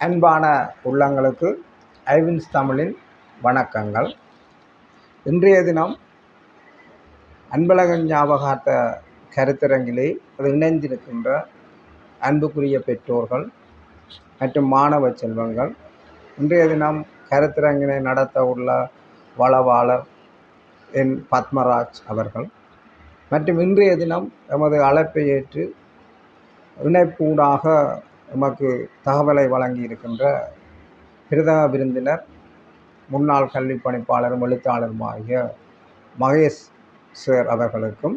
அன்பான உள்ளங்களுக்கு ஐவின்ஸ் தமிழின் வணக்கங்கள். இன்றைய தினம் அன்பழகன் ஞாபகார்த்த கருத்தரங்கிலே அது இணைந்திருக்கின்ற அன்புக்குரிய பெற்றோர்கள் மற்றும் மாணவ செல்வங்கள். இன்றைய தினம் கருத்தரங்கினை நடத்த உள்ள வளவாளர் என் பத்மராஜ் அவர்கள். மற்றும் இன்றைய தினம் எமது அழைப்பை ஏற்று இணைப்பூடாக எமக்கு தகவலை வழங்கி இருக்கின்ற பிரதம விருந்தினர் முன்னாள் கல்வி பணிப்பாளரும் எழுத்தாளருமாகிய மகேஷ் சார் அவர்களுக்கும்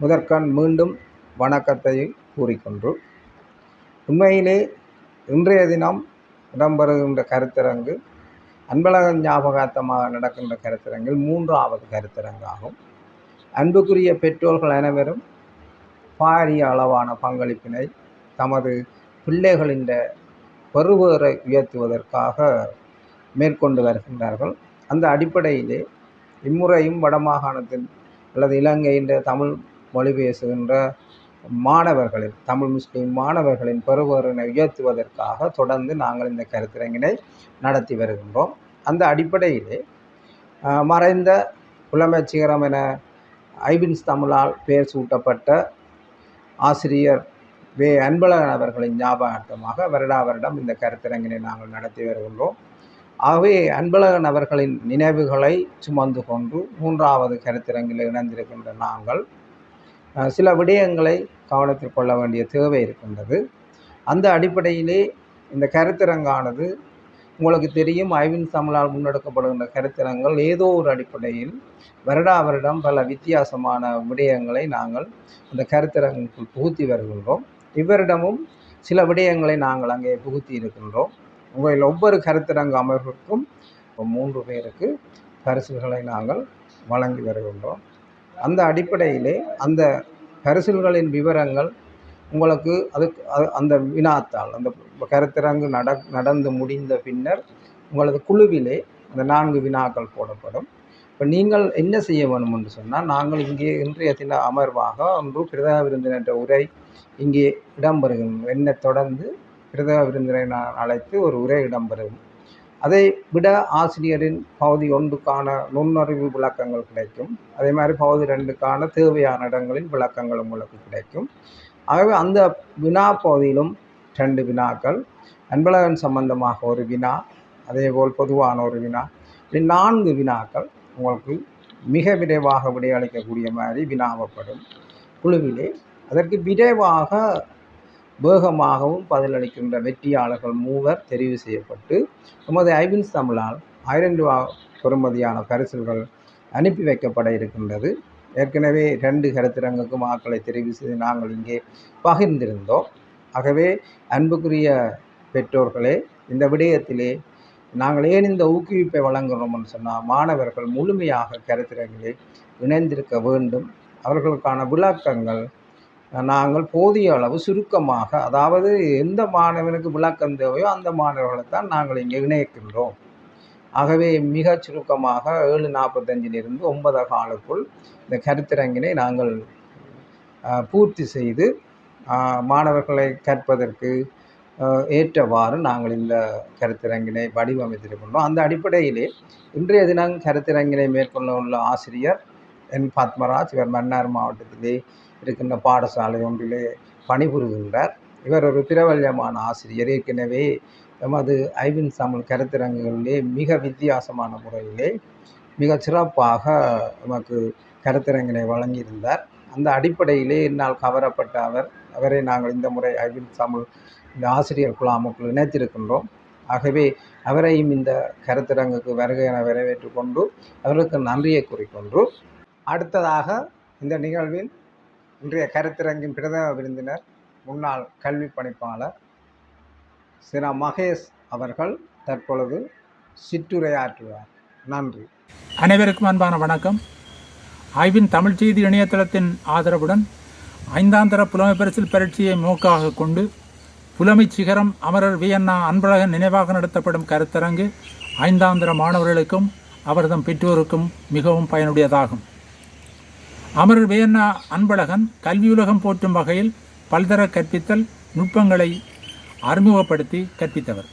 முதற்கண் மீண்டும் வணக்கத்தை கூறிக்கொண்டு உண்மையிலே இன்றைய தினம் இடம்பெறுகின்ற கருத்தரங்கு அன்பழகன் ஞாபகார்த்தமாக நடக்கின்ற கருத்தரங்கில் மூன்றாவது கருத்தரங்காகும். அன்புக்குரிய பெற்றோர்கள் அனைவரும் பாரிய அளவான பங்களிப்பினை தமது பிள்ளைகளின் பருவரை உயர்த்துவதற்காக மேற்கொண்டு வருகின்றார்கள். அந்த அடிப்படையிலே இம்முறையும் வடமாகாணத்தின் அல்லது இலங்கையின் தமிழ் மொழி பேசுகின்ற மாணவர்களின் தமிழ் முஸ்லீம் மாணவர்களின் பெறுவேறினை உயர்த்துவதற்காக தொடர்ந்து நாங்கள் இந்த கருத்தரங்கினை நடத்தி வருகின்றோம். அந்த அடிப்படையிலே மறைந்த புலமைச்சிகரம் என ஐபின்ஸ் தமிழால் பெயர் சூட்டப்பட்ட ஆசிரியர் வே அன்பழகன் அவர்களின் ஞாபகார்த்தமாக வருடா வருடம் இந்த கருத்தரங்கினை நாங்கள் நடத்தி வருகின்றோம். ஆகவே அன்பழகன் அவர்களின் நினைவுகளை சுமந்து கொண்டு மூன்றாவது கருத்தரங்கில் இணைந்திருக்கின்ற நாங்கள் சில விடயங்களை கவனத்தில் கொள்ள வேண்டிய தேவை இருக்கின்றது. அந்த அடிப்படையிலே இந்த கருத்தரங்கானது உங்களுக்கு தெரியும் ஐவின் தமிழால் முன்னெடுக்கப்படுகின்ற கருத்தரங்கள் ஏதோ ஒரு அடிப்படையில் வருடா வருடம் பல வித்தியாசமான விடயங்களை நாங்கள் இந்த கருத்தரங்குக்குள் புகுத்தி வருகின்றோம். இவரிடமும் சில விடயங்களை நாங்கள் அங்கே புகுத்தி இருக்கின்றோம். உங்களில் ஒவ்வொரு கருத்தரங்கு அமர்வுக்கும் இப்போ மூன்று பேருக்கு பரிசுகளை நாங்கள் வழங்கி வருகின்றோம். அந்த அடிப்படையிலே அந்த பரிசுகளின் விவரங்கள் உங்களுக்கு அதுக்கு அது அந்த வினாத்தால் அந்த கருத்தரங்கு நட நடந்து முடிந்த பின்னர் உங்களது குழுவிலே அந்த நான்கு வினாக்கள் போடப்படும். இப்போ நீங்கள் என்ன செய்ய வேணும் என்று சொன்னால் நாங்கள் இங்கே இன்றைய தின அமர்வாக ஒன்று பிரதம விருந்தினர் உரை இங்கே இடம்பெறுகிறோம் என்னை தொடர்ந்து பிரதம விருந்தினரை நான் அழைத்து ஒரு உரை இடம்பெறும். அதை விட ஆசிரியரின் பகுதி ஒன்றுக்கான நுண்ணறிவு விளக்கங்கள் கிடைக்கும். அதே மாதிரி பகுதி ரெண்டுக்கான தேவையான இடங்களில் விளக்கங்கள் உங்களுக்கு கிடைக்கும். ஆகவே அந்த வினா பகுதியிலும் ரெண்டு வினாக்கள் அன்பழகன் சம்பந்தமாக ஒரு வினா அதேபோல் பொதுவான ஒரு வினா இப்படி நான்கு வினாக்கள் உங்களுக்கு மிக விரைவாக விடையளிக்கக்கூடிய மாதிரி வினாவப்படும் குழுவிலே. அதற்கு விரைவாக வேகமாகவும் பதிலளிக்கின்ற வெற்றியாளர்கள் மூவர் தெரிவு செய்யப்பட்டு நமது ஐபின்ஸ் தமிழால் ஆயிரம் ரூபா பெறுமதியான பரிசுகள் அனுப்பி வைக்கப்பட இருக்கின்றது. ஏற்கனவே ரெண்டு கருத்திரங்குக்கும் ஆட்களை தெரிவு செய்து நாங்கள் இங்கே பகிர்ந்திருந்தோம். ஆகவே அன்புக்குரிய பெற்றோர்களே இந்த விடயத்திலே நாங்கள் ஏன் இந்த ஊக்குவிப்பை வழங்குகிறோம்னு சொன்னால் மாணவர்கள் முழுமையாக கருத்திரங்களில் இணைந்திருக்க வேண்டும். அவர்களுக்கான விளக்கங்கள் நாங்கள் போதிய அளவு சுருக்கமாக அதாவது எந்த மாணவனுக்கு விளக்கம் தேவையோ அந்த மாணவர்களை தான் நாங்கள் இங்கே இணைக்கின்றோம். ஆகவே மிக சுருக்கமாக ஏழு நாற்பத்தஞ்சிலிருந்து ஒன்பது காலுக்குள் இந்த கருத்தரங்கினை நாங்கள் பூர்த்தி செய்து மாணவர்களை கற்பதற்கு ஏற்றவாறு நாங்கள் இந்த கருத்தரங்கினை வடிவமைத்திருக்கின்றோம். அந்த அடிப்படையிலே இன்றைய தினம் கருத்தரங்கினை மேற்கொள்ள உள்ள ஆசிரியர் என் பத்மராஜ் இவர் மன்னார் மாவட்டத்திலே இருக்கின்ற பாடசாலை ஒன்றிலே பணிபுரிகின்றார். இவர் ஒரு பிரபல்யமான ஆசிரியர். ஏற்கனவே எமது ஐவின் தமிழ் கருத்தரங்குகளிலே மிக வித்தியாசமான முறையிலே மிக சிறப்பாக நமக்கு கருத்தரங்கினை வழங்கியிருந்தார். அந்த அடிப்படையிலே என்னால் கவரப்பட்ட அவர் அவரை நாங்கள் இந்த முறை ஐவின் தமிழ் இந்த ஆசிரியர் குழாமுக்குள் இணைத்திருக்கின்றோம். ஆகவே அவரையும் இந்த கருத்தரங்குக்கு வருகை என வரவேற்று கொண்டு அவருக்கு நன்றியை கூறிக்கொண்டு அடுத்ததாக இந்த நிகழ்வில் இன்றைய கருத்தரங்கின் பிரதம விருந்தினர் முன்னாள் கல்வி பணிப்பாளர் சிரா மகேஷ் அவர்கள் தற்பொழுது சிற்றுரையாற்றுவார். நன்றி. அனைவருக்கும் அன்பான வணக்கம். ஆய்வின் தமிழ் செய்தி இணையதளத்தின் ஆதரவுடன் ஐந்தாந்தர புலமை பரிசில் பரீட்சையை நோக்காக கொண்டு புலமை சிகரம் அமரர் வியன்னா அன்பழகன் நினைவாக நடத்தப்படும் கருத்தரங்கு ஐந்தாந்திர மாணவர்களுக்கும் அவர்தம் பெற்றோருக்கும் மிகவும் பயனுடையதாகும். அமரர் வியன்னா அன்பழகன் கல்வியுலகம் போற்றும் வகையில் பல்தர கற்பித்தல் நுட்பங்களை அறிமுகப்படுத்தி கற்பித்தவர்.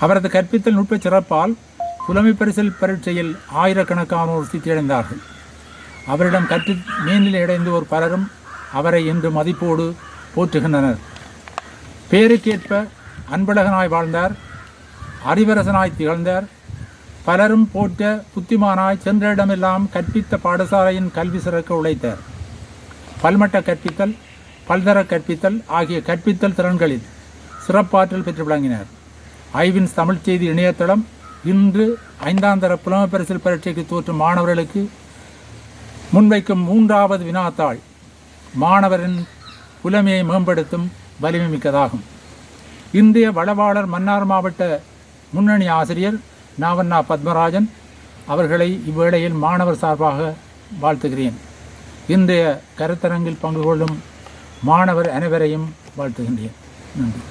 அவரது கற்பித்தல் நுட்ப சிறப்பால் புலமை பரிசில் பரீட்சையில் ஆயிரக்கணக்கானோர் சித்தியடைந்தார்கள் அவரிடம் கற்று மேல்நிலை அடைந்தோர் பலரும் அவரை இன்று மதிப்போடு போற்றுகின்றனர். பேருக்கேற்ப அன்பழகனாய் வாழ்ந்தார் அறிவரசனாய் திகழ்ந்தார். பலரும் போற்ற புத்திமானாய் சென்ற இடமெல்லாம் கற்பித்த பாடசாலையின் கல்வி சிறக்க உழைத்தார். பல்மட்ட கற்பித்தல் பல்தர கற்பித்தல் ஆகிய கற்பித்தல் திறன்களில் சிறப்பாற்றல் பெற்று விளங்கினார். ஐவின்ஸ் தமிழ்ச் செய்தி இணையதளம் இன்று ஐந்தாம் தர புலமை பரிசில் பரீட்சைக்கு தோற்றும் மாணவர்களுக்கு முன்வைக்கும் மூன்றாவது வினாத்தாள் மாணவரின் புலமையை மேம்படுத்தும் வலிமை மிக்கதாகும் இந்திய வளவாளர் மன்னார் மாவட்ட முன்னணி ஆசிரியர் நாவண்ணா பத்மராஜன் அவர்களை இவ்வேளையில் மாணவர் சார்பாக வாழ்த்துகிறேன். இந்திய கருத்தரங்கில் பங்கு கொள்ளும் மாணவர் அனைவரையும் வாழ்த்துகின்றேன். நன்றி.